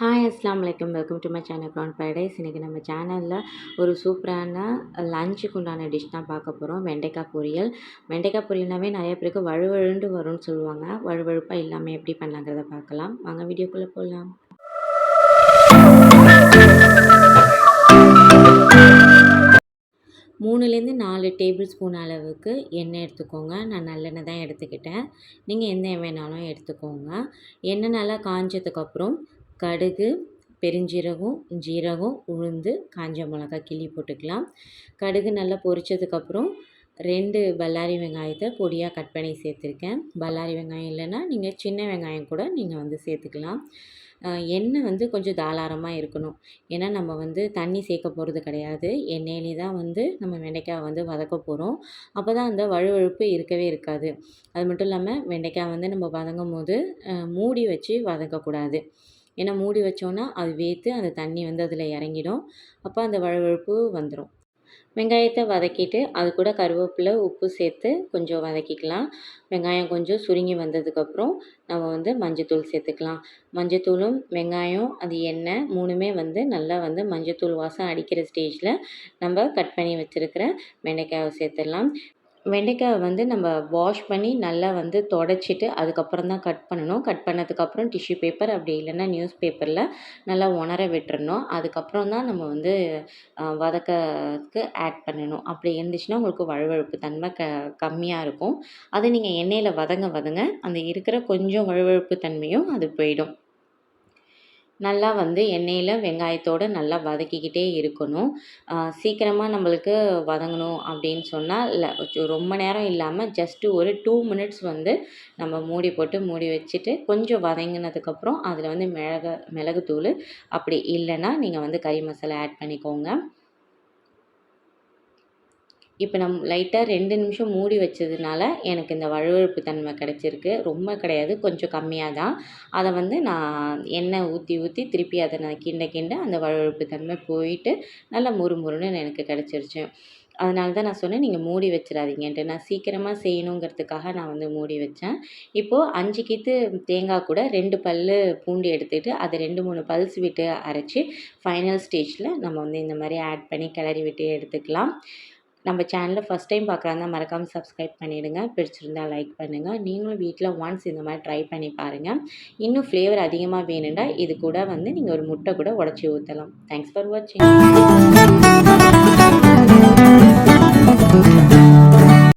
Hi அஸ்லாம் வலைக்கம் welcome to my channel prawn Fridays இன்றைக்கி நம்ம சேனலில் ஒரு சூப்பரான லஞ்சுக்கு உண்டான டிஷ் தான் பார்க்க போகிறோம் வெண்டைக்காய் பொரியல். வெண்டைக்காய் பொரியல்னாவே நிறைய பேருக்கு வழுவழுண்டு வரும்னு சொல்லுவாங்க. வழுவழுப்பாக இல்லாமல் எப்படி பண்ணலாங்கிறத பார்க்கலாம். வாங்க வீடியோக்குள்ளே போகலாம் மூணுலேருந்து நாலு டேபிள் ஸ்பூன் அளவுக்கு எண்ணெய் எடுத்துக்கோங்க. நான் நல்லெண்ணெய் தான் எடுத்துக்கிட்டேன். நீங்கள் எந்த எண்ணெய் வேணாலும் எடுத்துக்கோங்க. எண்ணெய் நல்லா காஞ்சதுக்கப்புறம் கடுகு பெருஞ்சீரகம் ஜீரகம் உளுந்து காஞ்ச மிளகா கிள்ளி போட்டுக்கலாம். கடுகு நல்லா பொரிச்சதுக்கப்புறம் ரெண்டு பல்லாரி வெங்காயத்தை பொடியாக கட் பண்ணி சேர்த்துருக்கேன். பல்லாரி வெங்காயம் இல்லைன்னா நீங்கள் சின்ன வெங்காயம் கூட நீங்கள் வந்து சேர்த்துக்கலாம். எண்ணெய் வந்து கொஞ்சம் தாராளமாக இருக்கணும். ஏன்னா நம்ம வந்து தண்ணி சேர்க்க போகிறது கிடையாது. எண்ணெயிலே தான் வந்து நம்ம வெண்டைக்காய் வந்து வதக்க போகிறோம். அப்போ தான் அந்த வழுவழுப்பு இருக்கவே இருக்காது. அது மட்டும் இல்லாமல் வெண்டைக்காய் வந்து நம்ம வதங்கும் போது மூடி வச்சு வதக்கக்கூடாது ஏன்னா மூடி வச்சோன்னா அது வேத்து அந்த தண்ணி வந்து அதில் இறங்கிடும். அப்போ அந்த வழுவழுப்பு வந்துடும். வெங்காயத்தை வதக்கிட்டு அது கூட கருவேப்பிலை உப்பு சேர்த்து கொஞ்சம் வதக்கிக்கலாம். வெங்காயம் கொஞ்சம் சுருங்கி வந்ததுக்கப்புறம் நம்ம வந்து மஞ்சத்தூள் சேர்த்துக்கலாம். மஞ்சத்தூளும் வெங்காயம் அது எண்ணெய் மூணுமே வந்து நல்லா வந்து மஞ்சத்தூள் வாசம் அடிக்கிற ஸ்டேஜில் நம்ம கட் பண்ணி வச்சுருக்கிற வெண்டைக்காயை சேர்த்துடலாம். வெண்டைக்காய் வந்து நம்ம வாஷ் பண்ணி நல்லா வந்து தொடச்சிட்டு அதுக்கப்புறம் தான் கட் பண்ணணும். கட் பண்ணதுக்கப்புறம் டிஷ்யூ பேப்பர் அப்படி இல்லைன்னா நியூஸ் பேப்பரில் நல்லா உணர விட்டுறணும். அதுக்கப்புறம் தான் நம்ம வந்து வதக்கக்கு ஆட் பண்ணணும். அப்படி இருந்துச்சுன்னா உங்களுக்கு வழுவழுப்பு தன்மை க கம்மியாக இருக்கும். அதை நீங்கள் எண்ணெயில் வதங்க வதங்க அந்த இருக்கிற கொஞ்சம் வழுவழுப்பு தன்மையும் அது போயிடும். நல்லா வந்து எண்ணெயில் வெங்காயத்தோடு நல்லா வதக்கிக்கிட்டே இருக்கணும். சீக்கிரமாக நம்மளுக்கு வதங்கணும் அப்படின்னு சொன்னால் இல்லை ரொம்ப நேரம் இல்லாமல் ஜஸ்ட்டு ஒரு டூ மினிட்ஸ் வந்து நம்ம மூடி போட்டு மூடி வச்சுட்டு கொஞ்சம் வதங்கினதுக்கப்புறம் அதில் வந்து மிளகு மிளகுத்தூள் அப்படி இல்லைன்னா நீங்கள் வந்து கறி மசாலா ஆட் பண்ணிக்கோங்க. இப்போ நம் லைட்டாக ரெண்டு நிமிஷம் மூடி வச்சதுனால எனக்கு இந்த வழுவழுப்பு தன்மை கிடச்சிருக்கு. ரொம்ப கிடையாது கொஞ்சம் கம்மியாக தான் அதை வந்து நான் எண்ணெய் ஊற்றி ஊற்றி திருப்பி அதை நான் கிண்ட கிண்ட அந்த வழுவழுப்பு தன்மை போயிட்டு நல்லா முறுமுறுன்னு எனக்கு கிடச்சிருச்சு. அதனால தான் நான் சொன்னேன் நீங்கள் மூடி வச்சிடாதீங்கன்ட்டு. நான் சீக்கிரமாக செய்யணுங்கிறதுக்காக நான் வந்து மூடி வச்சேன். இப்போது அஞ்சு கீத்து தேங்காய் கூட ரெண்டு பல் பூண்டு எடுத்துகிட்டு அதை ரெண்டு மூணு பல்ஸ் விட்டு அரைச்சி ஃபைனல் ஸ்டேஜில் நம்ம வந்து இந்த மாதிரி ஆட் பண்ணி கிளறி விட்டு எடுத்துக்கலாம். நம்ம சேனலை ஃபஸ்ட் டைம் பார்க்குறாங்க மறக்காமல் சப்ஸ்கிரைப் பண்ணிவிடுங்க பிடிச்சிருந்தால் லைக் பண்ணுங்கள் நீங்களும் வீட்டில் ஒன்ஸ் இந்த மாதிரி ட்ரை பண்ணி பாருங்கள் இன்னும் ஃப்ளேவர் அதிகமாக வேணுண்டா இது கூட வந்து நீங்கள் ஒரு முட்டை கூட உடச்சி ஊற்றலாம் தேங்க்ஸ் ஃபார் வாட்சிங்